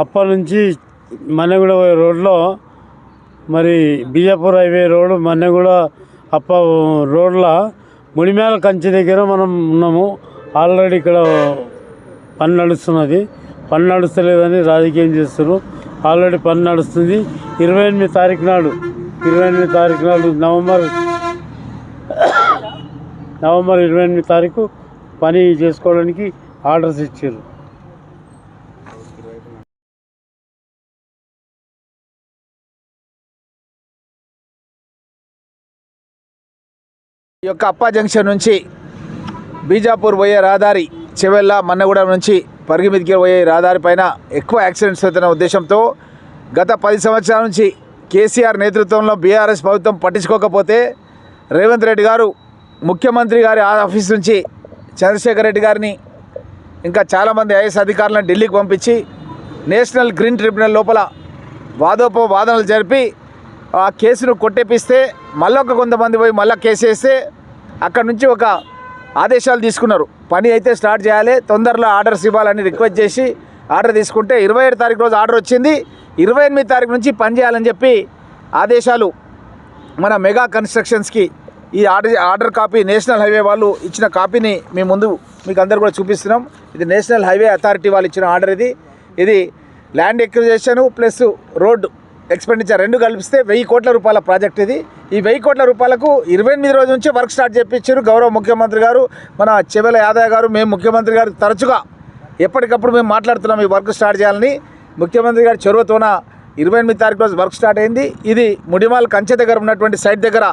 అప్పటి నుంచి మన్నెగూడ రోడ్లో మరి బిజాపూర్ హైవే రోడ్డు మన్నెగూడ అప్ప రోడ్ల ముడిమేల కంచి దగ్గర మనం ఉన్నాము. ఆల్రెడీ ఇక్కడ పని నడుస్తున్నది. పని నడుస్తలేదని రాజకీయం చేస్తున్నారు. ఆల్రెడీ పని నడుస్తుంది. ఇరవై ఎనిమిది తారీఖు నాడు ఇరవై ఎనిమిది తారీఖు నాడు నవంబర్ నవంబర్ ఇరవై ఎనిమిది తారీఖు పని చేసుకోవడానికి ఆర్డర్స్ ఇచ్చారు. ఈ యొక్క అప్పా జంక్షన్ నుంచి బీజాపూర్ పోయే రహదారి చెవెళ్ళ మన్నగూడెం నుంచి పరిగిమిదికి పోయే రహదారి పైన ఎక్కువ యాక్సిడెంట్స్ అవుతున్న ఉద్దేశంతో గత పది సంవత్సరాల నుంచి కేసీఆర్ నేతృత్వంలో బీఆర్ఎస్ ప్రభుత్వం పట్టించుకోకపోతే రేవంత్ రెడ్డి గారు ముఖ్యమంత్రి గారి ఆఫీస్ నుంచి చంద్రశేఖర్ రెడ్డి గారిని ఇంకా చాలామంది ఐఏఎస్ అధికారులను ఢిల్లీకి పంపించి నేషనల్ గ్రీన్ ట్రిబ్యునల్ లోపల వాదోపవాదనలు జరిపి ఆ కేసును కొట్టేపిస్తే మళ్ళొక ఒక కొంతమంది పోయి మళ్ళీ కేసు వేస్తే అక్కడ నుంచి ఒక ఆదేశాలు తీసుకున్నారు. పని అయితే స్టార్ట్ చేయాలి తొందరలో ఆర్డర్స్ ఇవ్వాలని రిక్వెస్ట్ చేసి ఆర్డర్ తీసుకుంటే ఇరవై ఏడు తారీఖు రోజు ఆర్డర్ వచ్చింది. ఇరవై ఎనిమిది తారీఖు నుంచి పని చేయాలని చెప్పి ఆదేశాలు మన మెగా కన్స్ట్రక్షన్స్కి ఈ order order copy national highway వాళ్ళు ఇచ్చిన కాపీని మేము ముందు మీకు అందరు కూడా చూపిస్తున్నాం. ఇది నేషనల్ హైవే అథారిటీ వాళ్ళు ఇచ్చిన ఆర్డర్ ఇది. ఇది land acquisition plus road expenditure రెండు కలిపిస్తే వెయ్యి కోట్ల రూపాయల ప్రాజెక్ట్ ఇది. ఈ వెయ్యి కోట్ల రూపాయలకు ఇరవై ఎనిమిది రోజు నుంచి వర్క్ స్టార్ట్ చేయించారు గౌరవ ముఖ్యమంత్రి గారు. మన చెవెల యాదవ్ గారు మేము ముఖ్యమంత్రి గారు తరచుగా ఎప్పటికప్పుడు మేము మాట్లాడుతున్నాం ఈ వర్క్ స్టార్ట్ చేయాలని. ముఖ్యమంత్రి గారి చొరవతోన ఇరవై ఎనిమిది తారీఖు రోజు వర్క్ స్టార్ట్ అయింది. ఇది ముడిమాల్ కంచె దగ్గర ఉన్నటువంటి సైట్ దగ్గర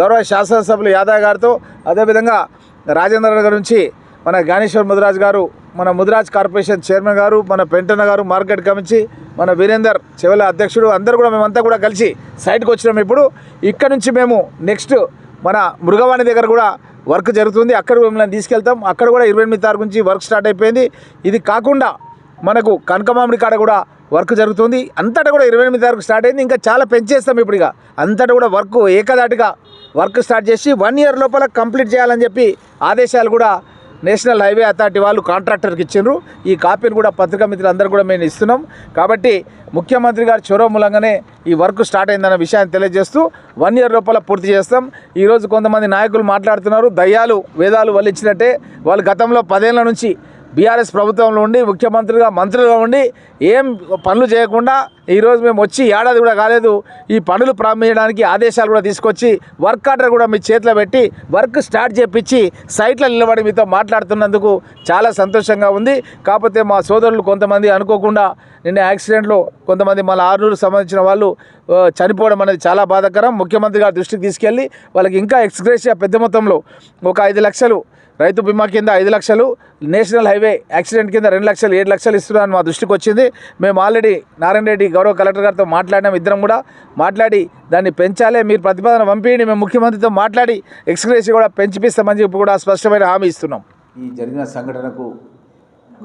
గౌరవ శాసనసభ్యులు యాదవ్ గారితో. అదేవిధంగా రాజేంద్ర నగర్ నుంచి మన జ్ఞానేశ్వర్ ముదిరాజ్ గారు మన ముదిరాజ్ కార్పొరేషన్ చైర్మన్ గారు మన పెంటన్న గారు మార్కెట్ కమిటీ మన వీరేందర్ చెవెల అధ్యక్షుడు అందరూ కూడా మేమంతా కూడా కలిసి సైట్కి వచ్చినాం ఇప్పుడు. ఇక్కడ నుంచి మేము నెక్స్ట్ మన మృగవాణి దగ్గర కూడా వర్క్ జరుగుతుంది. అక్కడ మిమ్మల్ని తీసుకెళ్తాం. అక్కడ కూడా ఇరవై ఎనిమిది తారీఖు నుంచి వర్క్ స్టార్ట్ అయిపోయింది. ఇది కాకుండా మనకు కనకమామిడి కాడ కూడా వర్క్ జరుగుతుంది. అంతటా కూడా ఇరవై ఎనిమిది తారీఖు స్టార్ట్ అయింది. ఇంకా చాలా పెంచేస్తాం ఇప్పుడు ఇక. అంతటా కూడా వర్క్ ఏకదాటిగా వర్క్ స్టార్ట్ చేసి వన్ ఇయర్ లోపల కంప్లీట్ చేయాలని చెప్పి ఆదేశాలు కూడా నేషనల్ హైవే అథారిటీ వాళ్ళు కాంట్రాక్టర్కి ఇచ్చిండ్రు. ఈ కాపీని కూడా పత్రికా మిత్రులు అందరూ కూడా మేము ఇస్తున్నాం. కాబట్టి ముఖ్యమంత్రి గారి చొరవ మూలంగానే ఈ వర్క్ స్టార్ట్ అయిందన్న విషయాన్ని తెలియజేస్తూ వన్ ఇయర్ లోపల పూర్తి చేస్తాం. ఈరోజు కొంతమంది నాయకులు మాట్లాడుతున్నారు. దయ్యాలు వేదాలు వల్లించినట్టే ఇచ్చినట్టే వాళ్ళు గతంలో పదేళ్ళ నుంచి బీఆర్ఎస్ ప్రభుత్వంలో ఉండి ముఖ్యమంత్రిగా మంత్రులుగా ఉండి ఏం పనులు చేయకుండా ఈరోజు మేము వచ్చి ఏడాది కూడా కాలేదు. ఈ పనులు ప్రారంభించడానికి ఆదేశాలు కూడా తీసుకొచ్చి వర్క్ ఆర్డర్ కూడా మీ చేతిలో పెట్టి వర్క్ స్టార్ట్ చేపించి సైట్లో నిలబడి మీతో మాట్లాడుతున్నందుకు చాలా సంతోషంగా ఉంది. కాకపోతే మా సోదరులు కొంతమంది అనుకోకుండా నిన్న యాక్సిడెంట్లో కొంతమంది మన ఆరునూరు సంబంధించిన వాళ్ళు చనిపోవడం అనేది చాలా బాధాకరం. ముఖ్యమంత్రి గారి దృష్టికి తీసుకెళ్ళి వాళ్ళకి ఇంకా ఎక్స్గ్రేషియా పెద్ద మొత్తంలో ఒక ఐదు లక్షలు రైతు బీమా కింద ఐదు లక్షలు నేషనల్ హైవే యాక్సిడెంట్ కింద రెండు లక్షలు ఏడు లక్షలు ఇస్తున్నారని మా దృష్టికి వచ్చింది. మేము ఆల్రెడీ నారాయణ రెడ్డి గౌరవ కలెక్టర్ గారితో మాట్లాడినాం. ఇద్దరం కూడా మాట్లాడి దాన్ని పెంచాలే. మీరు ప్రతిపాదన పంపించండి మేము ముఖ్యమంత్రితో మాట్లాడి ఎక్స్గ్రేషియా కూడా పెంచిపిస్తామని చెప్పి కూడా స్పష్టమైన హామీ ఇస్తున్నాం. ఈ జరిగిన సంఘటనకు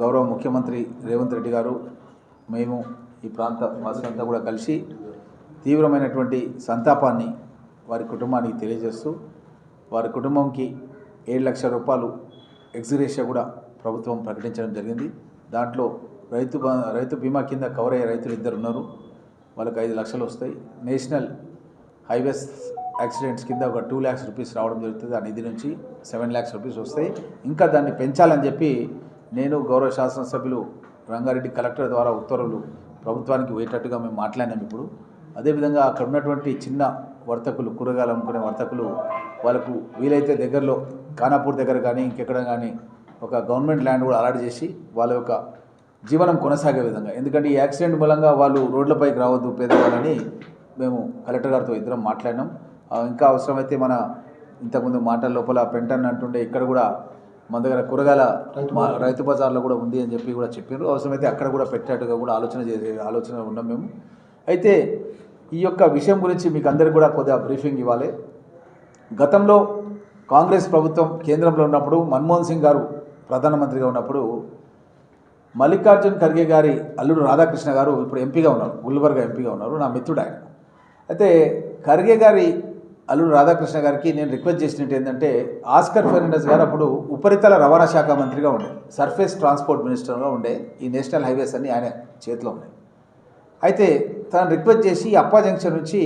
గౌరవ ముఖ్యమంత్రి రేవంత్ రెడ్డి గారు మేము ఈ ప్రాంత వాసులంతా కూడా కలిసి తీవ్రమైనటువంటి సంతాపాన్ని వారి కుటుంబానికి తెలియజేస్తూ వారి కుటుంబంకి ఏడు లక్షల రూపాయలు ఎక్స్గ్రేషియా కూడా ప్రభుత్వం ప్రకటించడం జరిగింది. దాంట్లో రైతు రైతు బీమా కింద కవర్ అయ్యే రైతులు ఇద్దరు ఉన్నారు. వాళ్ళకి ఐదు లక్షలు వస్తాయి. నేషనల్ హైవేస్ యాక్సిడెంట్స్ కింద ఒక టూ ల్యాక్స్ రూపీస్ రావడం జరుగుతుంది. ఆ నిధి నుంచి సెవెన్ ల్యాక్స్ రూపీస్ వస్తాయి. ఇంకా దాన్ని పెంచాలని చెప్పి నేను గౌరవ శాసనసభ్యులు రంగారెడ్డి కలెక్టర్ ద్వారా ఉత్తర్వులు ప్రభుత్వానికి పోయేటట్టుగా మేము మాట్లాడినాం ఇప్పుడు. అదేవిధంగా అక్కడ ఉన్నటువంటి చిన్న వర్తకులు కూరగాయలు అమ్ముకునే వర్తకులు వాళ్ళకు వీలైతే దగ్గరలో ఖానాపూర్ దగ్గర కానీ ఇంకెక్కడ కానీ ఒక గవర్నమెంట్ ల్యాండ్ కూడా అలాట్ చేసి వాళ్ళ యొక్క జీవనం కొనసాగే విధంగా. ఎందుకంటే ఈ యాక్సిడెంట్ మూలంగా వాళ్ళు రోడ్లపైకి రావద్దు పేదవాళ్ళని మేము కలెక్టర్ గారితో ఇద్దరం మాట్లాడినాం. ఇంకా అవసరమైతే మన ఇంతకుముందు మాటల లోపల పెంటన్ అంటుండే ఇక్కడ కూడా మన దగ్గర కూరగాయల రైతు బజార్లో కూడా ఉంది అని చెప్పి కూడా చెప్పారు అవసరమైతే అక్కడ కూడా పెట్టేట్టుగా కూడా ఆలోచన చేసే ఆలోచన ఉన్నాం మేము. అయితే ఈ యొక్క విషయం గురించి మీకు అందరికీ కూడా కొద్దిగా బ్రీఫింగ్ ఇవ్వాలి. గతంలో కాంగ్రెస్ ప్రభుత్వం కేంద్రంలో ఉన్నప్పుడు మన్మోహన్ సింగ్ గారు ప్రధానమంత్రిగా ఉన్నప్పుడు మల్లికార్జున్ ఖర్గే గారి అల్లుడు రాధాకృష్ణ గారు ఇప్పుడు ఎంపీగా ఉన్నారు గుల్బర్గా ఎంపీగా ఉన్నారు నా మిత్రుడు ఆయన. అయితే ఖర్గే గారి అల్లుడు రాధాకృష్ణ గారికి నేను రిక్వెస్ట్ చేసినట్టు ఏంటంటే ఆస్కర్ ఫెర్నాండస్ గారు అప్పుడు ఉపరితల రవాణా శాఖ మంత్రిగా ఉండే సర్ఫేస్ ట్రాన్స్పోర్ట్ మినిస్టర్గా ఉండే ఈ నేషనల్ హైవేస్ అన్ని ఆయన చేతిలో ఉన్నాయి. అయితే తను రిక్వెస్ట్ చేసి అప్పా జంక్షన్ నుంచి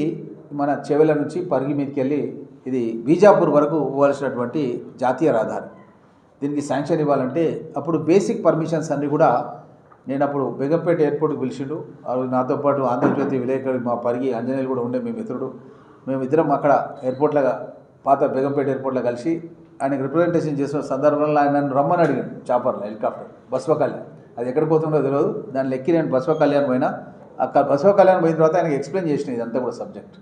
మన చెవెల నుంచి పరిగి మీదకి వెళ్ళి ఇది బీజాపూర్ వరకు ఇవ్వాల్సినటువంటి జాతీయ రహదారి. దీనికి శాంక్షన్ ఇవ్వాలంటే అప్పుడు బేసిక్ పర్మిషన్స్ అన్నీ కూడా నేను అప్పుడు బెగంపేట ఎయిర్పోర్ట్కి పిలిచిండు. ఆ రోజు నాతో పాటు ఆంధ్రజ్యోతి విలేకరు మా పరిగి ఆంజనేయులు కూడా ఉండే మీ మిత్రుడు మేమిద్దరం అక్కడ ఎయిర్పోర్ట్లో పాత బేగంపేట ఎయిర్పోర్ట్లో కలిసి ఆయనకు రిప్రజెంటేషన్ చేసిన సందర్భంలో ఆయన నన్ను రమ్మని అడిగాను చాపర్లో హెలికాప్టర్ బస్వ కళ్యాణ్ అది ఎక్కడ పోతుందో తెలియదు. దాన్ని ఎక్కి నేను బస్వ కళ్యాణ్ పోయినా. అక్కడ బస్వ కళ్యాణ్ పోయిన తర్వాత ఆయనకు ఎక్స్ప్లెయిన్ చేసిన ఇదంతా కూడా సబ్జెక్ట్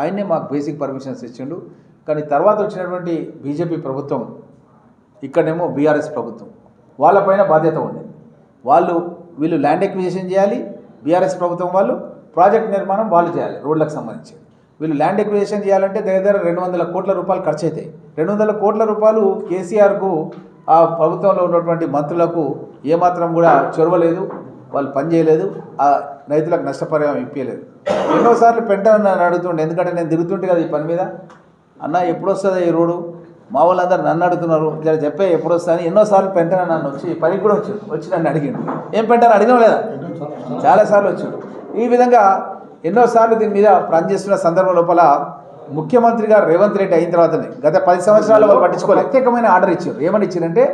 ఆయన్నే మాకు బేసిక్ పర్మిషన్స్ ఇచ్చిండు. కానీ తర్వాత వచ్చినటువంటి బీజేపీ ప్రభుత్వం ఇక్కడనేమో బీఆర్ఎస్ ప్రభుత్వం. వాళ్ళపైన బాధ్యత ఉండేది వాళ్ళు వీళ్ళు ల్యాండ్ ఎక్విజిషన్ చేయాలి బీఆర్ఎస్ ప్రభుత్వం వాళ్ళు ప్రాజెక్ట్ నిర్మాణం వాళ్ళు చేయాలి రోడ్లకు సంబంధించి. వీళ్ళు ల్యాండ్ ఎక్విజిషన్ చేయాలంటే దగ్గర దగ్గర రెండు వందల కోట్ల రూపాయలు ఖర్చు అవుతాయి రెండు వందల కోట్ల రూపాయలు కేసీఆర్కు ఆ ప్రభుత్వంలో ఉన్నటువంటి మంత్రులకు ఏమాత్రం కూడా చొరవలేదు వాళ్ళు పని చేయలేదు ఆ రైతులకు నష్టపరిహారం ఇప్పించలేదు ఎన్నోసార్లు పెంట నన్ను అడుగుతుండే ఎందుకంటే నేను తిరుగుతుంటే కదా ఈ పని మీద? అన్న ఎప్పుడు వస్తుంది ఈ రోడ్డు? మా వాళ్ళందరూ నన్ను అడుగుతున్నారు ఇలా చెప్పే ఎప్పుడు వస్తాను ఎన్నోసార్లు పెంటనే నన్ను వచ్చి పనికి కూడా వచ్చాడు వచ్చి నన్ను అడిగిండు. ఏం పెంటాను అడిగినా లేదా? చాలాసార్లు వచ్చాడు. ఈ విధంగా ఎన్నోసార్లు దీని మీద పనిచేస్తున్న సందర్భం లోపల ముఖ్యమంత్రి గారు రేవంత్ రెడ్డి అయిన తర్వాతనే గత పది సంవత్సరాలు వాళ్ళు పట్టించుకోలే. ప్రత్యేకమైన ఆర్డర్ ఇచ్చారు. ఏమని ఇచ్చారంటే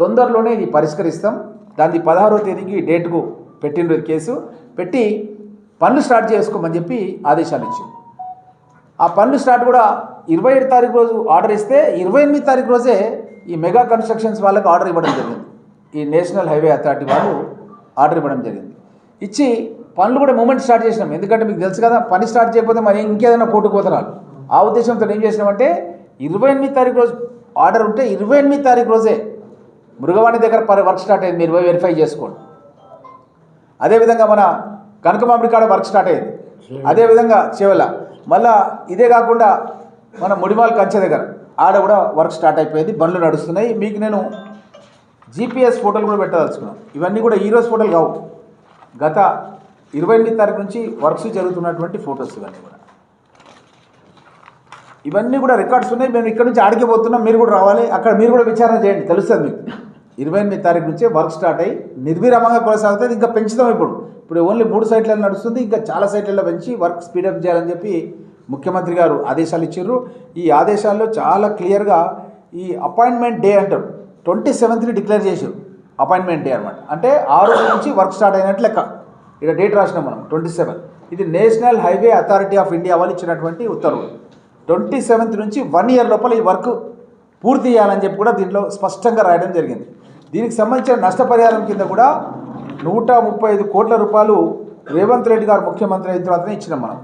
తొందరలోనే ఇది పరిష్కరిస్తాం. దాన్ని పదహారో తేదీకి డేట్కు పెట్టిండ్రు కేసు. పెట్టి పనులు స్టార్ట్ చేసుకోమని చెప్పి ఆదేశాలు ఇచ్చారు. ఆ పనులు స్టార్ట్ కూడా ఇరవై ఏడు తారీఖు రోజు ఆర్డర్ ఇస్తే ఇరవై ఎనిమిది తారీఖు రోజే ఈ మెగా కన్స్ట్రక్షన్స్ వాళ్ళకి ఆర్డర్ ఇవ్వడం జరిగింది. ఈ నేషనల్ హైవే అథారిటీ వాళ్ళు ఆర్డర్ ఇవ్వడం జరిగింది. ఇచ్చి పనులు కూడా మూమెంట్ స్టార్ట్ చేసినాం. ఎందుకంటే మీకు తెలుసు కదా పని స్టార్ట్ చేయకపోతే మరి ఇంకేదైనా పోటుకోతరాలు ఆ ఉద్దేశంతో ఏం చేసినామంటే ఇరవై ఎనిమిది తారీఖు రోజు ఆర్డర్ ఉంటే ఇరవై ఎనిమిది తారీఖు రోజే మృగవాణి దగ్గర పర్ వర్క్ స్టార్ట్ అయింది. మీరు వెరిఫై చేసుకోండి. అదేవిధంగా మన కనకమామిడి కాడ వర్క్ స్టార్ట్ అయింది. అదేవిధంగా చివల. మళ్ళా ఇదే కాకుండా మన ముడివాల్ కంచె దగ్గర. ఆడ కూడా వర్క్ స్టార్ట్ అయిపోయింది బండ్లు నడుస్తున్నాయి. మీకు నేను జీపీఎస్ ఫోటోలు కూడా పెట్టదలుచుకున్నాను ఇవన్నీ కూడా ఈరోజు ఫోటోలు కావు. గత ఇరవై ఎనిమిది తారీఖు నుంచి వర్క్స్ జరుగుతున్నటువంటి ఫొటోస్ ఇవన్నీ కూడా. ఇవన్నీ కూడా రికార్డ్స్ ఉన్నాయి. మేము ఇక్కడ నుంచి ఆడికి పోతున్నాం. మీరు కూడా రావాలి. అక్కడ మీరు కూడా విచారణ చేయండి. తెలుస్తుంది మీకు. ఇరవై ఎనిమిది తారీఖు నుంచే వర్క్ స్టార్ట్ అయ్యి నిర్విరామంగా కొనసాగుతుంది. ఇంకా పెంచుదాం ఇప్పుడు. ఇప్పుడు ఓన్లీ మూడు సైట్లలో నడుస్తుంది. ఇంకా చాలా సైట్లలో పెంచి వర్క్ స్పీడప్ చేయాలని చెప్పి ముఖ్యమంత్రి గారు ఆదేశాలు ఇచ్చారు ఈ ఆదేశాల్లో చాలా క్లియర్గా ఈ అపాయింట్మెంట్ డే అంటారు. ట్వంటీ సెవెంత్ని డిక్లేర్ చేశారు అపాయింట్మెంట్ డే అనమాట అంటే ఆ రోజు నుంచి వర్క్ స్టార్ట్ అయినట్లు లెక్క. ఇక్కడ డేట్ రాసినాం మనం ట్వంటీ సెవెన్ ఇది national highway authority of India వాళ్ళు ఇచ్చినటువంటి ఉత్తర్వులు. ట్వంటీ సెవెంత్ నుంచి వన్ ఇయర్ లోపల ఈ వర్క్ పూర్తి చేయాలని చెప్పి కూడా దీంట్లో స్పష్టంగా రాయడం జరిగింది. దీనికి సంబంధించిన నష్టపరిహారం కింద కూడా నూట ముప్పై ఐదు కోట్ల రూపాయలు రేవంత్ రెడ్డి గారు ముఖ్యమంత్రి అయిన తర్వాతనే ఇచ్చినాం మనం.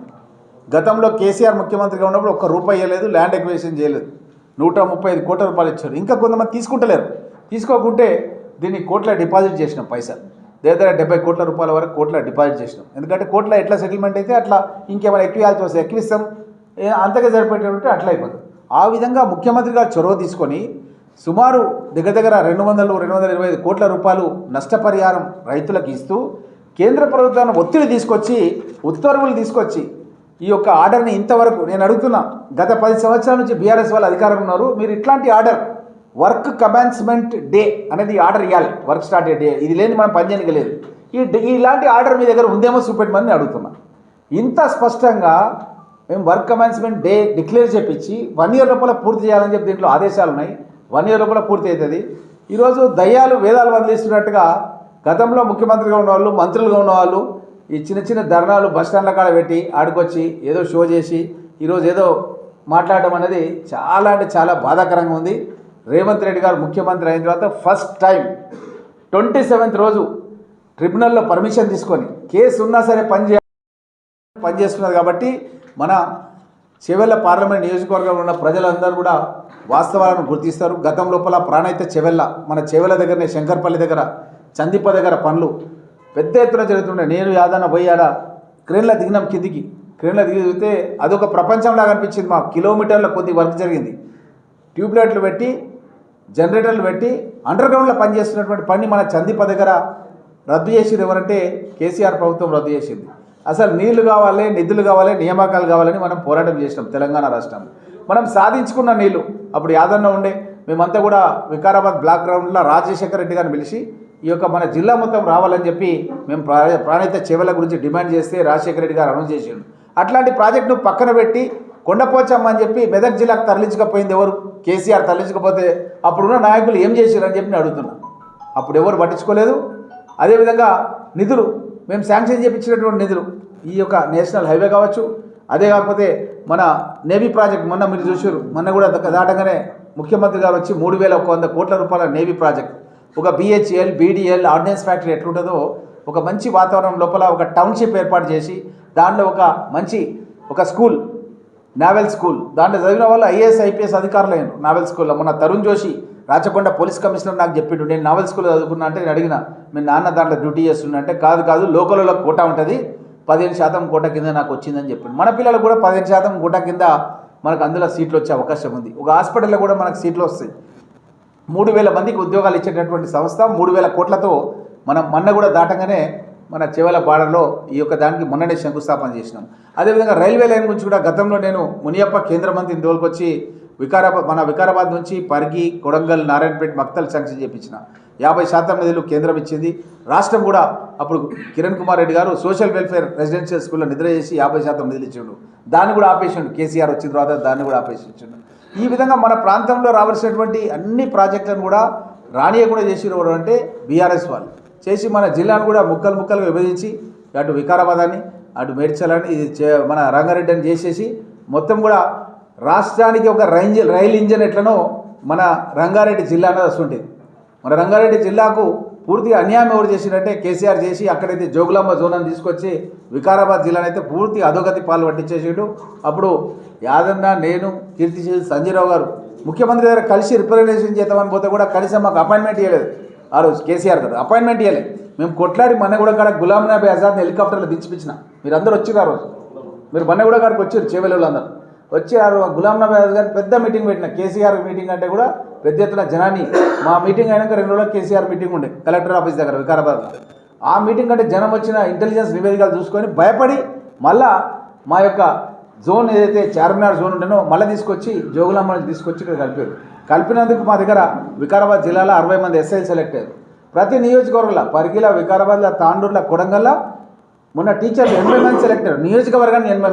గతంలో కేసీఆర్ ముఖ్యమంత్రిగా ఉన్నప్పుడు ఒక్క రూపాయి ఇవ్వలేదు ల్యాండ్ ఎక్వేషన్ చేయలేదు. నూట ముప్పై ఐదు కోట్ల రూపాయలు ఇచ్చారు. ఇంకా కొంతమంది తీసుకుంటలేరు. తీసుకోకుంటే దీన్ని కోట్ల డిపాజిట్ చేసినాం పైసలు. దగ్గర డెబ్బై కోట్ల రూపాయల వరకు కోట్ల డిపాజిట్ చేసినాం. ఎందుకంటే కోట్ల ఎట్లా సెటిల్మెంట్ అయితే అట్లా ఇంకేమైనా ఎక్కువ వస్తే ఎక్కువిస్తాం అంతగా సరిపెట్టే అట్లా అయిపోతుంది. ఆ విధంగా ముఖ్యమంత్రి గారు చొరవ తీసుకొని సుమారు దగ్గర దగ్గర రెండు వందలు రెండు వందల ఇరవై ఐదు కోట్ల రూపాయలు నష్టపరిహారం రైతులకు ఇస్తూ కేంద్ర ప్రభుత్వాన్ని ఒత్తిడి తీసుకొచ్చి ఉత్తర్వులు తీసుకొచ్చి ఈ యొక్క ఆర్డర్ని ఇంతవరకు నేను అడుగుతున్నా గత పది సంవత్సరాల నుంచి బీఆర్ఎస్ వాళ్ళు అధికారం ఉన్నారు మీరు ఇట్లాంటి ఆర్డర్ వర్క్ కమాన్స్మెంట్ డే అనేది ఆర్డర్ ఇవ్వాలి వర్క్ స్టార్ట్ డే ఇది లేని మనం పనిచేయడానికి లేదు. ఈ ఇలాంటి ఆర్డర్ మీ దగ్గర ఉందేమో చూపెట్టమని నేను అడుగుతున్నా. ఇంత స్పష్టంగా మేము వర్క్ కమాన్స్మెంట్ డే డిక్లేర్ చేపించి వన్ ఇయర్ లోపల పూర్తి చేయాలని చెప్పి దీంట్లో ఆదేశాలు ఉన్నాయి. వన్ ఇయర్ లోపల పూర్తి అవుతుంది. ఈరోజు దయ్యాలు వేదాలు వదిలిస్తున్నట్టుగా గతంలో ముఖ్యమంత్రిగా ఉన్నవాళ్ళు మంత్రులుగా ఉన్నవాళ్ళు ఈ చిన్న చిన్న ధర్నాలు బస్ స్టాండ్ల కాడ పెట్టి ఆడుకొచ్చి ఏదో షో చేసి ఈరోజు ఏదో మాట్లాడడం అనేది చాలా అంటే చాలా బాధాకరంగా ఉంది. రేవంత్ రెడ్డి గారు ముఖ్యమంత్రి అయిన తర్వాత ఫస్ట్ టైం ట్వంటీ సెవెంత్ రోజు ట్రిబ్యునల్లో పర్మిషన్ తీసుకొని కేసు ఉన్నా సరే పని చేయాలి పనిచేస్తున్నారు కాబట్టి మన చెవెళ్ళ పార్లమెంట్ నియోజకవర్గంలో ఉన్న ప్రజలందరూ కూడా వాస్తవాలను గుర్తిస్తారు. గతం లోపల ప్రాణైతే చెవెళ్ళ మన చెవెళ్ళ దగ్గరనే శంకర్పల్లి దగ్గర చందిప్ప దగ్గర పనులు పెద్ద ఎత్తున జరుగుతుండే. నేను యాదన్న పోయి ఆడ క్రేన్లో దిగినాం కిందికి. క్రేన్లో దిగి దిగితే అదొక ప్రపంచంలాగా అనిపించింది మా కిలోమీటర్ల కొద్ది వర్క్ జరిగింది. ట్యూబ్లైట్లు పెట్టి జనరేటర్లు పెట్టి అండర్ గ్రౌండ్లో పనిచేస్తున్నటువంటి పని మన చందిప దగ్గర రద్దు చేసింది ఎవరంటే కేసీఆర్ ప్రభుత్వం రద్దు చేసింది. అసలు నీళ్ళు కావాలి నిధులు కావాలి నియామకాలు కావాలని మనం పోరాటం చేసినాం తెలంగాణ రాష్ట్రం. మనం సాధించుకున్న నీళ్ళు అప్పుడు యాదన్న ఉండే. మేమంతా కూడా వికారాబాద్ బ్లాక్ గ్రౌండ్లో రాజశేఖర రెడ్డి గారిని పిలిచి ఈ యొక్క మన జిల్లా మొత్తం రావాలని చెప్పి మేము ప్రా- ప్రాణిత చెవుల గురించి డిమాండ్ చేస్తే రాజశేఖర రెడ్డి గారు అనౌన్స్ చేసిండు. అట్లాంటి ప్రాజెక్టును పక్కన పెట్టి కొండపోచమ్మ అని చెప్పి మెదక్ జిల్లాకు తరలించకపోయింది ఎవరు? కేసీఆర్ తరలించకపోతే అప్పుడున్న నాయకులు ఏం చేశారని చెప్పి నేను అడుగుతున్నా. అప్పుడు ఎవరు పట్టించుకోలేదు. అదేవిధంగా నిధులు మేము శాంక్షన్ చేయించినటువంటి నిధులు ఈ యొక్క నేషనల్ హైవే కావచ్చు. అదే కాకపోతే మన నేవీ ప్రాజెక్ట్ మొన్న మీరు చూసారు మొన్న కూడా దాటగానే దాటంగానే ముఖ్యమంత్రి గారు వచ్చి మూడు వేల ఒక వంద కోట్ల రూపాయల నేవీ ప్రాజెక్ట్ ఒక బిహెచ్ఎల్ బీడిఎల్ ఆర్డినెన్స్ ఫ్యాక్టరీ ఎట్లుంటుందో ఒక మంచి వాతావరణం లోపల ఒక టౌన్షిప్ ఏర్పాటు చేసి దాంట్లో ఒక మంచి ఒక స్కూల్ నావెల్ స్కూల్ దాంట్లో చదివిన వాళ్ళు ఐఏఎస్ ఐపీఎస్ అధికారులు. అయ్యారు నావెల్ స్కూల్లో మొన్న తరుణ్ జోషి రాచకొండ పోలీస్ కమిషనర్ నాకు చెప్పిండు. నేను నావెల్ స్కూల్లో చదువుకున్నా అంటే నేను అడిగిన మీ నాన్న దాంట్లో డ్యూటీ చేస్తున్నా అంటే కాదు కాదు లోకల్లో కోట ఉంటుంది. పదిహేను శాతం కోట కింద నాకు వచ్చిందని చెప్పిండు. మన పిల్లలు కూడా పదిహేను శాతం కోట కింద మనకు అందులో సీట్లు వచ్చే అవకాశం ఉంది. ఒక హాస్పిటల్లో కూడా మనకు సీట్లు వస్తాయి. మూడు వేల మందికి ఉద్యోగాలు ఇచ్చేటటువంటి సంస్థ మూడు వేల కోట్లతో మనం మొన్న కూడా దాటంగానే మన చెవల బాడలో ఈ యొక్క దానికి మొన్ననే శంకుస్థాపన చేసినాం. అదేవిధంగా రైల్వే లైన్ గురించి కూడా గతంలో నేను మునియప్ప కేంద్ర మంత్రిని తోలుకొచ్చి వికారాబాద్ మన వికారాబాద్ నుంచి పరిగి కొడంగల్ నారాయణపేట మక్తల్ శాంక్షన్ చేయించిన యాభై శాతం నిధులు కేంద్రం ఇచ్చింది. రాష్ట్రం కూడా అప్పుడు కిరణ్ కుమార్ రెడ్డి గారు సోషల్ వెల్ఫేర్ రెసిడెన్షియల్ స్కూల్లో నిద్ర చేసి యాభై శాతం నిధులు ఇచ్చిండు. దాన్ని కూడా ఆపేసిండు. కేసీఆర్ వచ్చిన తర్వాత దాన్ని కూడా ఆపేసి ఇచ్చిండు. ఈ విధంగా మన ప్రాంతంలో రావాల్సినటువంటి అన్ని ప్రాజెక్టులను కూడా రానియకుండా చేసిరు అంటే బీఆర్ఎస్ వాళ్ళు. చేసి మన జిల్లాను కూడా ముక్కలు ముక్కలుగా విభజించి అటు వికారాబాద్ అని అటు మేడ్చలని ఇది చే- మన రంగారెడ్డి అని చేసేసి మొత్తం కూడా రాష్ట్రానికి ఒక రైంజ్ రైలు ఇంజన్ ఎట్లనో మన రంగారెడ్డి జిల్లా అనేది వస్తుంటుంది. మన రంగారెడ్డి జిల్లాకు పూర్తిగా అన్యాయం ఎవరు చేసినట్టే కేసీఆర్ చేసి అక్కడైతే జోగులాంబ జోన్ అని తీసుకొచ్చి వికారాబాద్ జిల్లాని అయితే పూర్తి అధోగతి పాలు పట్టించేసాడు. అప్పుడు యాదన్న నేను కీర్తి సంజయరావు గారు ముఖ్యమంత్రి దగ్గర కలిసి రిప్రజెంటేషన్ చేద్దామని పోతే కూడా కనీసం మాకు అపాయింట్మెంట్ ఇవ్వలేదు ఆ రోజు కేసీఆర్ గారు అపాయింట్మెంట్ ఇవ్వలేదు మేము కొట్లాడి మన్నగూడ కాడ గులాం నబీ ఆజాద్ని హెలికాప్టర్లో దించిపించిన. మీరు అందరూ వచ్చారు ఆ రోజు. మీరు మన్నగూడ గారికి వచ్చారు చేవెళ్ళు అందరూ. వచ్చి ఆ రోజు గులాం నబీ ఆజాద్ గారు పెద్ద మీటింగ్ పెట్టిన. కేసీఆర్ మీటింగ్ అంటే కూడా పెద్ద ఎత్తున జనాన్ని మా మీటింగ్ అయినాక రెండు రోజులు కేసీఆర్ మీటింగ్ ఉండే కలెక్టర్ ఆఫీస్ దగ్గర వికారాబాద్లో. ఆ మీటింగ్ అంటే జనం వచ్చిన ఇంటెలిజెన్స్ నివేదికలు చూసుకొని భయపడి మళ్ళా మా యొక్క జోన్ ఏదైతే చార్మినార్ జోన్ ఉండేనో మళ్ళీ తీసుకొచ్చి జోగులాంబని తీసుకొచ్చి ఇక్కడ కలిపారు. కలిపినందుకు మా దగ్గర వికారాబాద్ జిల్లాలో అరవై మంది ఎస్ఐలు సెలెక్ట్ అయ్యారు. ప్రతి నియోజకవర్గంలో పరిగిల వికారాబాద్లో తాండూరులో కొడంగల్లో మొన్న టీచర్లు ఎనభై మంది సెలెక్ట్ అయ్యారు. నియోజకవర్గాన్ని ఎనభై